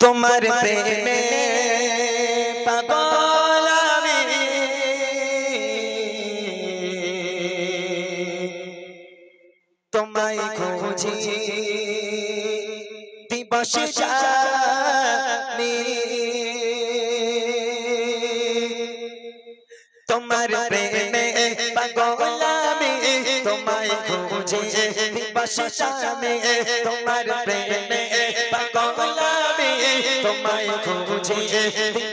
তোমার প্রেমে পাগল আমি। তোমায় খুঁজি দিবস জানি তোমার প্রেমে পাগল আমি। তোমায় খুঁজি দিবস তোমার প্রেমে তোমায় খুঁজে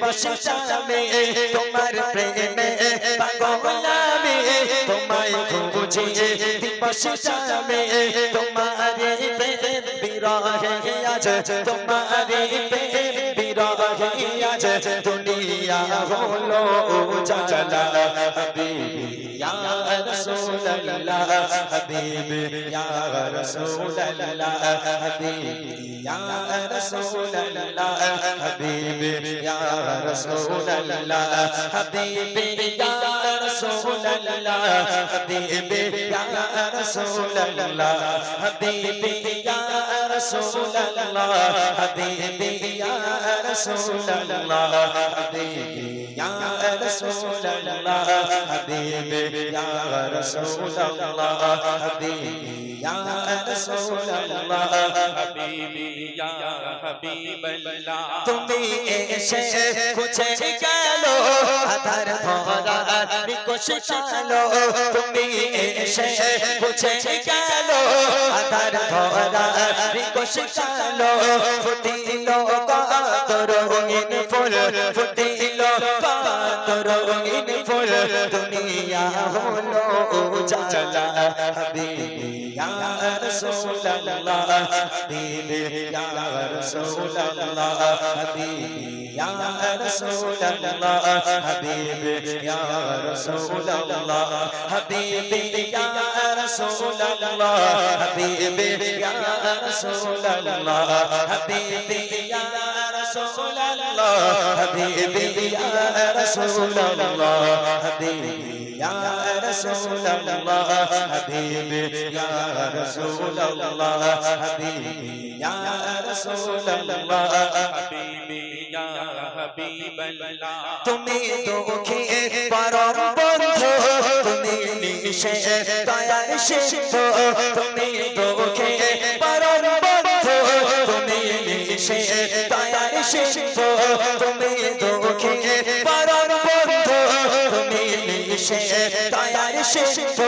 বসতামে তোমার প্রেমে পাগলামে তোমায় খুঁজে বসতামে তোমার আজ তোমার প্রেম বিরহে আজ দুনিয়া হলো উজালা। হাবিবি ইয়া রাসূলুল্লাহ। হাবিবি ইয়া রাসূলুল্লাহ। হাবিবি ইয়া রাসূলুল্লাহ। হাবিবি ইয়া রাসূলুল্লাহ। হাবিবি ইয়া রাসূলুল্লাহ। হাবিবি ইয়া রাসূলুল্লাহ। হাবিবি ইয়া রাসূলুল্লাহ হাবিবি يا رسول الله حبيبي يا رسول الله حبيبي يا رسول الله حبيبي يا رسول الله حبيبي يا حبيب الله تمہیں ایسے کچھ کہلو ادھر دھورا کچھ چلو تمہیں ایسے کچھ کہلو ادھر دھورا کچھ چلو فتی لو তোর রঙিন ফুল ফুটে কত রঙিন ফুল দুনিয়া হলো উজালা। হাবিবি ইয়া রাসূলুল্লাহ হাবিবি ইয়া রাসূলুল্লাহ হাবিবি ইয়া রাসূলুল্লাহ হাবিবি ইয়া রাসূলুল্লাহ হাবিবি ইয়া রাসূলুল্লাহ হাবিবি ইয়া রাসূলুল্লাহ হাবিবি ইয়া رسول الله حبيبي يا رسول الله حبيبي يا رسول الله حبيبي يا رسول الله حبيبي يا رسول الله حبيبي يا حبيب الله তুমি তো খেয়ে পরম বন্ধু তুমি নিশে দয়া সিদ্ধ তুমি তো খেয়ে পরম সিদ্ধ তুমি সে দয়ার সিদ্ধ তুমি দুঃখে পরম বন্ধ, তুমি সে দয়ার সিদ্ধ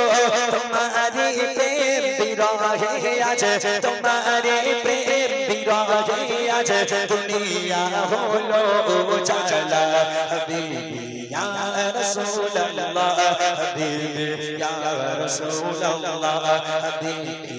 তোমারি প্রেম বিরহে আছে তোমারি প্রেম বিরহে আছে, দুনিয়া হলো চালা হাবিবি يا رسول الله حبيبي يا رسول الله حبيبي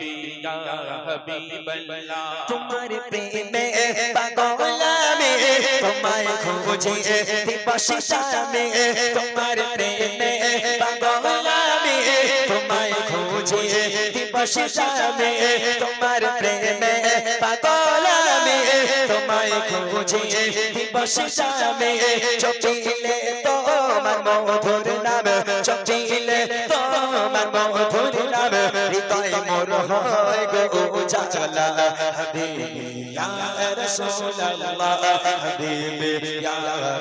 হাবিবাল্লাহ তোমার প্রেমে পাগল আমি তোমায় খুঁজে দিবস শামে তোমার প্রেমে পাগল দিবস শামে তোমার প্রেমে পাগল আমি। তোমায় খুঁজে দিবস শামে চকিলে তোমার মধুর নাম, চকিলে তোমার মধুর নাম। হৃদয় মোর হয় গো উজালা। হাবিবি ইয়া রাসূলুল্লাহ, হাবিবি ইয়া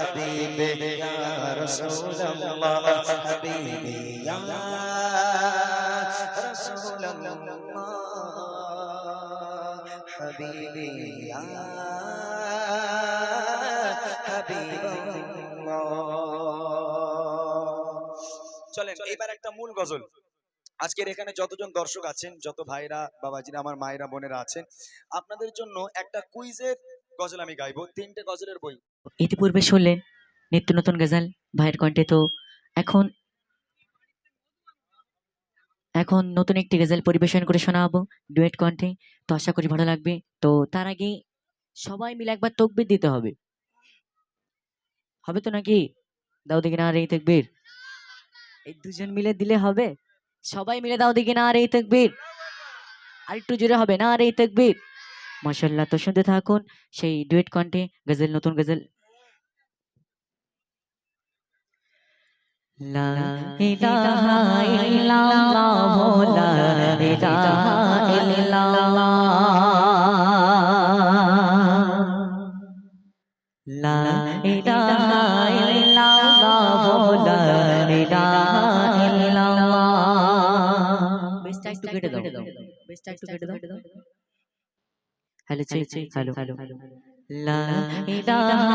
হাবিবি ইয়া রাসূলুল্লাহ, হাবিবি ইয়া রাসূলুল্লাহ, হাবিবি ইয়া রাসূলুল্লাহ, হাবিবি ইয়া রাসূলুল্লাহ হাবিবি ইয়া চলেন এবার একটা মূল গজল। আজকের এখানে যতজন দর্শক আছেন, যত ভাইরা, বাবাজিরা, আমার মায়েরা, বোনেরা আছেন, আপনাদের জন্য একটা কুইজের গজল আমি গাইবো। তিনটে গজলের বই। ইতিপূর্বে শুনলেন নিত্য নতুন গজাল, ভাইয়ের কণ্ঠে তো এখন এখন নতুন একটি গজাল পরিবেশন করে শোনাবো ডুয়েট কণ্ঠে। তো আশা করি ভালো লাগবে। তো তার আগে সবাই মিলে একবার তকবির দিতে হবে। হবে তো নাকি? দাও দেখি না আর এই তকবির। এই দুজন মিলে দিলে হবে। সবাই মিলে দাও দেখি না আর এই তকবির। আর একটু জোরে হবে না আর এই তকবির? মাসাল্লাহ তো শুনতে থাকুন সেই ডুয়েট কণ্ঠে গজল নতুন গজল। লা ইলাহা ইল্লাল্লাহ লা ইলাহা ইল্লাল্লাহ। লা ইলাহা ইল্লাল্লাহ লা ইলাহা ইল্লাল্লাহ বেস্ট একটু কেটে দাও বেস্ট একটু কেটে দাও হ্যালো হ্যালো হ্যালো লা ইলাহা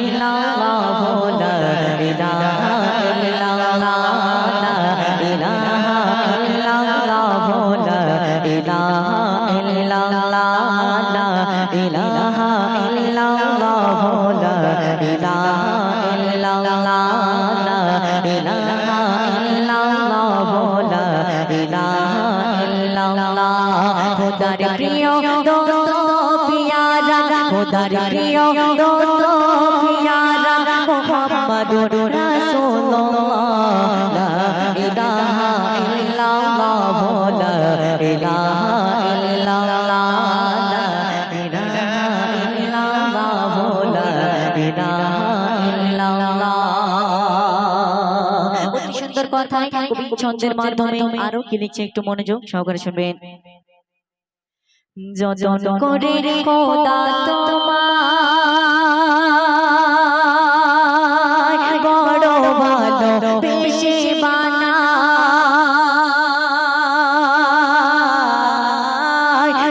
ইল্লাল্লাহ লা ইলাহা ইল্লাল্লাহ লা ইলাহা ইল্লাল্লাহ লা ইলাহা ইল্লাল্লাহ লা ইলাহা সুন্দর কবি ছন্দের মাধ্যমে আরও কি লিখছে একটু মনোযোগ সহকারে শুনবেন। যজন করে খোদা তোমায় বড় ভালো বেশি বানায়।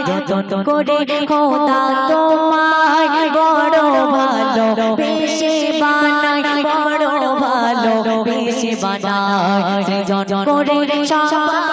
যজন করে খোদা তোমায় বড় ভালো বেশি বানায়। বড় ভালো বেশি বানায়। সৃজন করে সৃজন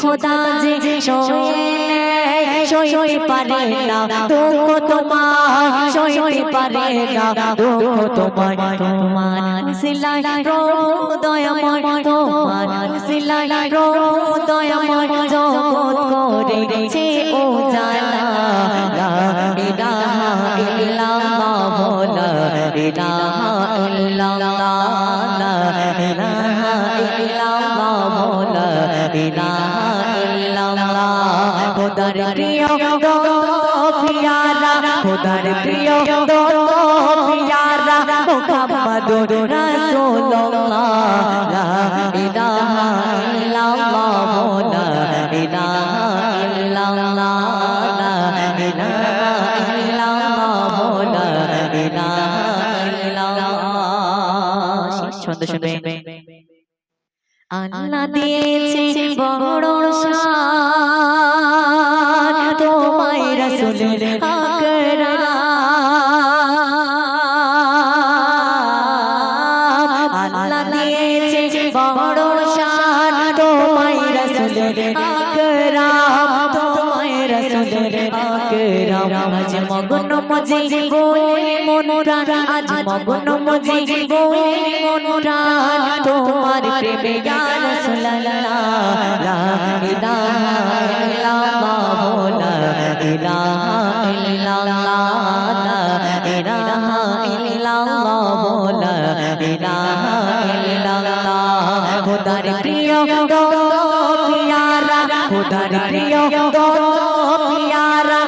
খোদা যে সইতে পারে না দুঃখ তোমার, সইতে পারে না দুঃখ তোমার। তোমার সিলাই দয়াময় তোমার সিলাই দয়াময় জগৎ করেছে ও জানা। ইলাহা ইল্লাল্লাহ লা ইলাহা ইল্লাল্লাহ ইলাহা ইল্লাল্লাহ ইলাহা ইল্লাল্লাহ খোদার প্রিয় পিয়ারা খোদার প্রিয় পিয়ারা মুহাম্মাদুর রাসূলুল্লাহ লা আল্লাহ দিয়েছে বড় শান তোমায় রাসূলের মগন মজে বলে মন প্রাণ তোমার প্রেমে ইয়া রাসূলুল্লাহ লা ইলাহা ইল্লাল্লাহ, লা ইলাহা ইল্লাল্লাহ, লা ইলাহা ইল্লাল্লাহ। লা ইলাহা ইল্লাল্লাহ খোদার প্রিয় গো, পিয়ারা। খোদার প্রিয় গো, পিয়ারা।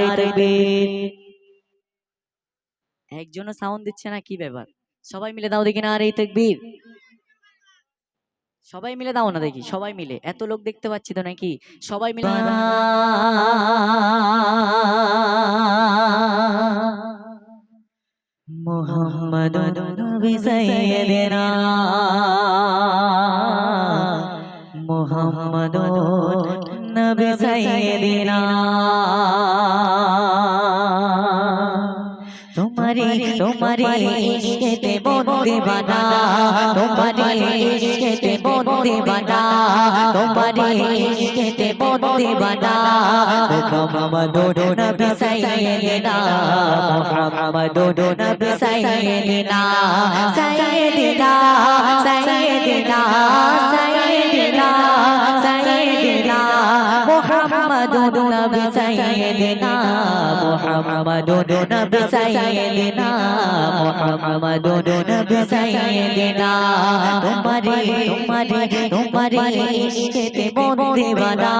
নারে তাকবীর একজনও সাউন্ড দিচ্ছে না কি ব্যাপার সবাই মিলে দাও দেখি না আরে তাকবীর সবাই মিলে দাও না দেখি সবাই মিলে এত লোক দেখতে পাচ্ছি তো নাকি সবাই মিলে মোহাম্মদ মোহাম্মদ নবী সাইয়েদিনা তোমারে তোমারে ইশকেতে বন্দে বানা তোমারে ইশকেতে বন্দে বানা তোমারে ইশকেতে বন্দে বানা মুহাম্মাদুর নবী সাইয়্যিদিনা মুহাম্মাদুর নবী সাইয়্যিদিনা সাইয়্যিদিনা সাইয়্যিদিনা সাইয়্যিদিনা সাইয়্যিদিনা মুহাম্মাদুর নবী সাইয়্যিদিনা মুহাম্মাদুর নবী সাইয়েদেনা মোহাম্মদুর নবী সাইয়েদেনা তোমারে তোমারে তোমারে ইশকেতে মন দিওয়ানা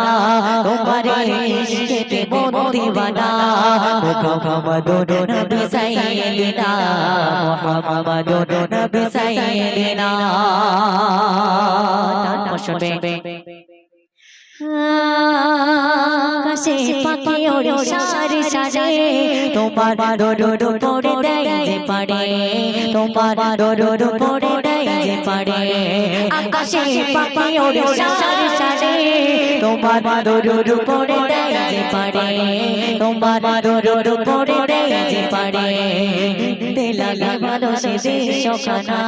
তোমারে ইশকেতে মন দিওয়ানা মোহাম্মদুর নবী সাইয়েদেনা মোহাম্মদুর নবী সাইয়েদেনা তার পাশে আকাশে পাখি ওড়ে সারি সারি তোমার ডোডো পড়ে দেয় যে পারে। তোমার ডোডো পড়ে দেয় যে পারে। আকাশে পাখি ওড়ে সারি সারি তোমার ডোডো পড়ে দেয় যে পারে। তোমার ডোডো পড়ে দেয় যে পারে। লাগে ভালো সে দেশ খানা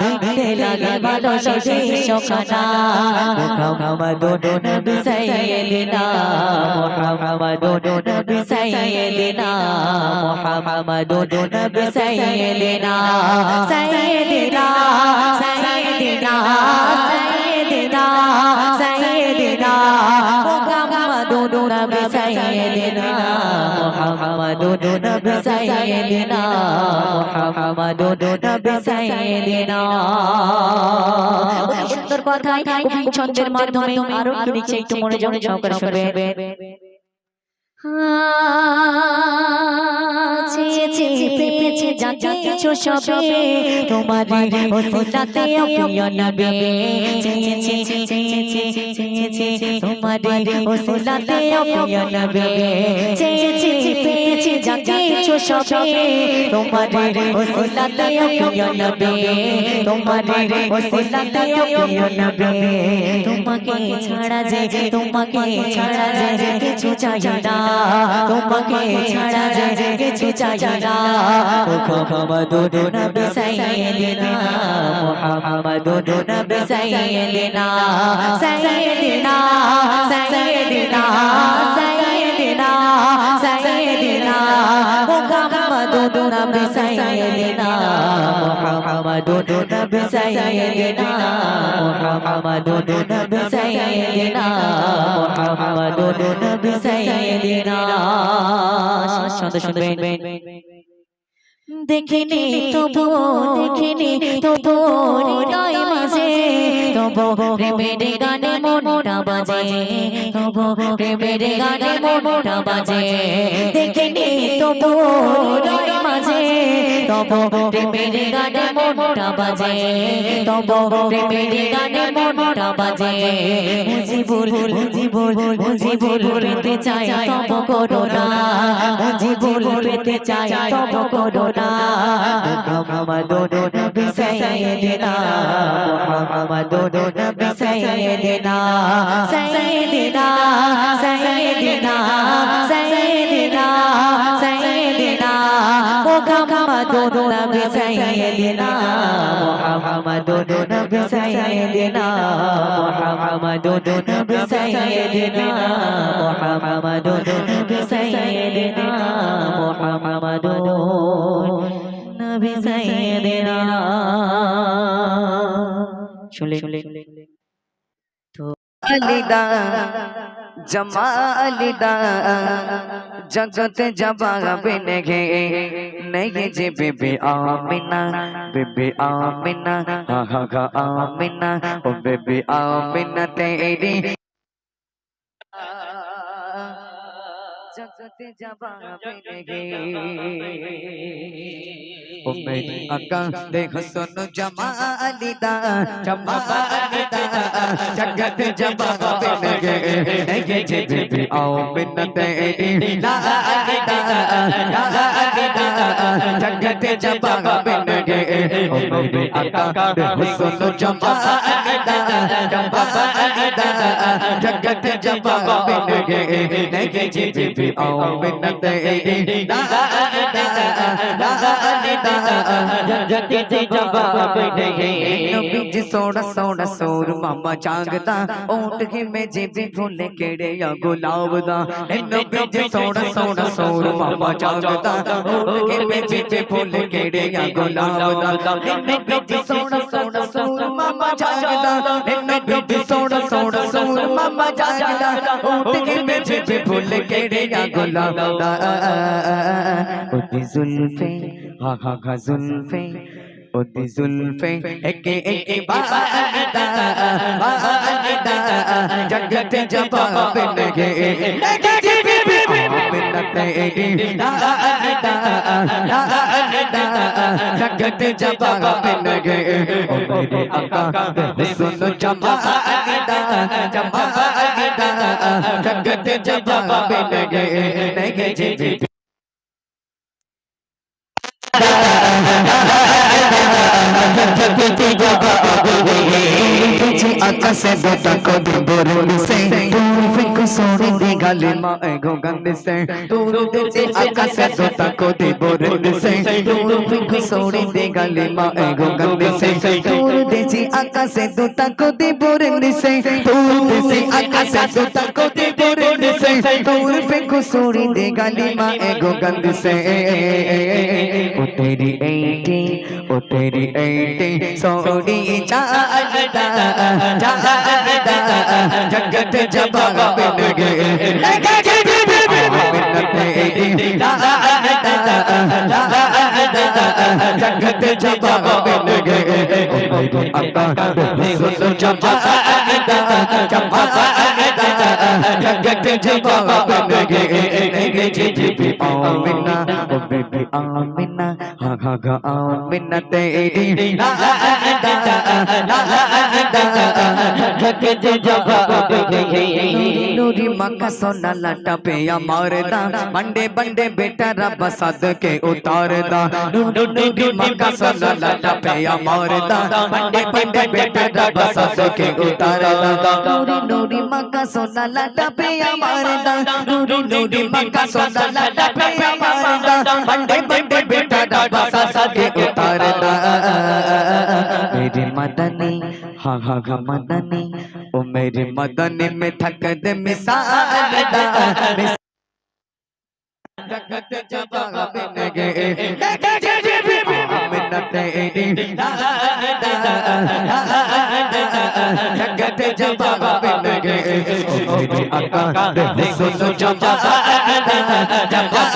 দিতে লাগে ভালো সে দেশ খানা মুহাম্মাদুর নবী সাইয়্যিদিনা মুহাম্মাদুর নবী সাইয়্যিদিনা মুহাম্মাদুর নবী সাইয়্যিদিনা সাইয়্যিদিনা সাইয়্যিদিনা সাইয়েদিনা সাইয়েদিনা মুহাম্মাদুন নবী সাইয়েদিনা মুহাম্মাদুন নবী সাইয়েদিনা মুহাম্মাদুন নবী সাইয়েদিনা। সুন্দর কথাই কবি ছন্দের মাধ্যমে আরও একটু নিচে একটু মনোযোগ সহকারে শুনবে হ্যাঁ পেয়েছে যা কিছু সবে তোমার ওসিলাতে প্রিয় নবে তোমার প্রিয় নবে কিছু সবে তোমার প্রিয় নবে তোমার প্রিয় নবে তোমাকে ছাড়া যে তোমাকে ছাড়া যে কিছু চাই না তোমাকে ছাড়া যে কিছু চাই না محمد نبي سيدنا محمد نبي سيدنا سيدنا سيدنا سيدنا سيدنا محمد نبي سيدنا محمد نبي سيدنا محمد نبي سيدنا محمد نبي سيدنا شاطر شاطر দেখিনি তবু দেখিনি তবু হৃদয় মাঝে তবু প্রেমের গানে মনটা বাজে তবু প্রেমের গানে মনটা বাজে দেখিনি তবু মাঝে তবু প্রেমের গানে মনটা বাজে তবু প্রেমের গানে মনটা বাজে মুজিবুল মুজিবুল মুজিবুল পেতে চাই তব করোনা মুজিবুল পেতে চাই তবু তব করোনা মুহাম্মাদুর নবী সাইয়্যিদিনা মুহাম্মাদুর নবী সাইয়্যিদিনা সাইয়্যিদিনা সাইয়্যিদিনা সাইয়্যিদিনা সাইয়্যিদিনা মুহাম্মাদুর নবী সাইয়্যিদিনা মুহাম্মাদুর নবী সাইয়্যিদিনা মুহাম্মাদুর নবী সাইয়্যিদিনা মুহাম্মাদুর নবী সাইয়্যিদিনা মুহাম্মাদুর নবী সাইয়্যিদিনা चुले। तो अलीदा, जमा अलदा, जगत जबा बिन गे। नहीं जे बेबे आमिना बेबे आमिना हा हा आमिना, ओ बेबे आमिना तेरी। আকা দেখ সুন জমালিদা জমালিদা জগত জবাবে নেগে নেগে যে বেবে আমিনা তেরি লা আলিদা লা আলিদা জগত জবাবে নেগে ও মেরি আকা দেখ সুন জমালিদা জমালিদা জগত জবাবে जगत जपा बिन ओ बिन जगत जपा बिन सोड़ा सोड़ा सोर मामा जागदा ऊंट की में जे भी भूले केड़े या गुलाब दा नैनो बिज सोड़ा सोड़ा सोर मामा जागदा ऊंट की में जे भी भूले केड़े या गुलाब दा नैनो बिज सोड़ा सोड़ा सोर मामा जागदा बिच सोण सोण सूर मामा जाना उठ के बेचे पे भूल के डेगा गुलाम उठी जुल्फे हा हा हा जुल्फे उठी जुल्फे एक एक बादा बादा जगत जवाब लगे लगे जगत जबा पिन गए ओ मेरे आका सुन কালিমা গো গন্ধ সে দূর দিতে আকাশে সোতা কো দে বরদ সে দূর ফিকু সোড়ে দে কালিমা গো গন্ধ সে দূর দিতে আকাশে সোতা কো দে বরদ সে দূর দিতে আকাশে সোতা কো দে বরদ সে দূর ফিকু সোড়ে দে কালিমা গো গন্ধ সে ও তেরি এইটি ও তেরি এইটি সোড়ি চা আদা চা আদা जगत जबाब लगे सुन जबाब जगत जबाब लगे लगे जी आमिना ओ बेबी आमिना हा هاگا آمین تیری ঢকেছে জবাব নুরি মাকা সোনা লাটা পে আমার দা বান্ডে বান্ডে বেটা রব সাদকে উতার দা নুরি মাকা সোনা লাটা পে আমার দা বান্ডে বান্ডে বেটা রব সাদকে উতার নুরি নুরি মাকা সোনা লাটা পে আমার নুরি নুরি মাকা সোনা লাটা পে আমার দা বান্ডে বান্ডে বেটা রব के उतारदा मेरे मदनी हा हा हा मदनी ओ मेरे मदनी में थक दे मिसाल दा मिस- जगत जबाब लगे लगे जे भी मिन्नत तेरी ला दा ला दा जगत जबाब लगे ओ मेरे आका सुनो जबाब दा जबाब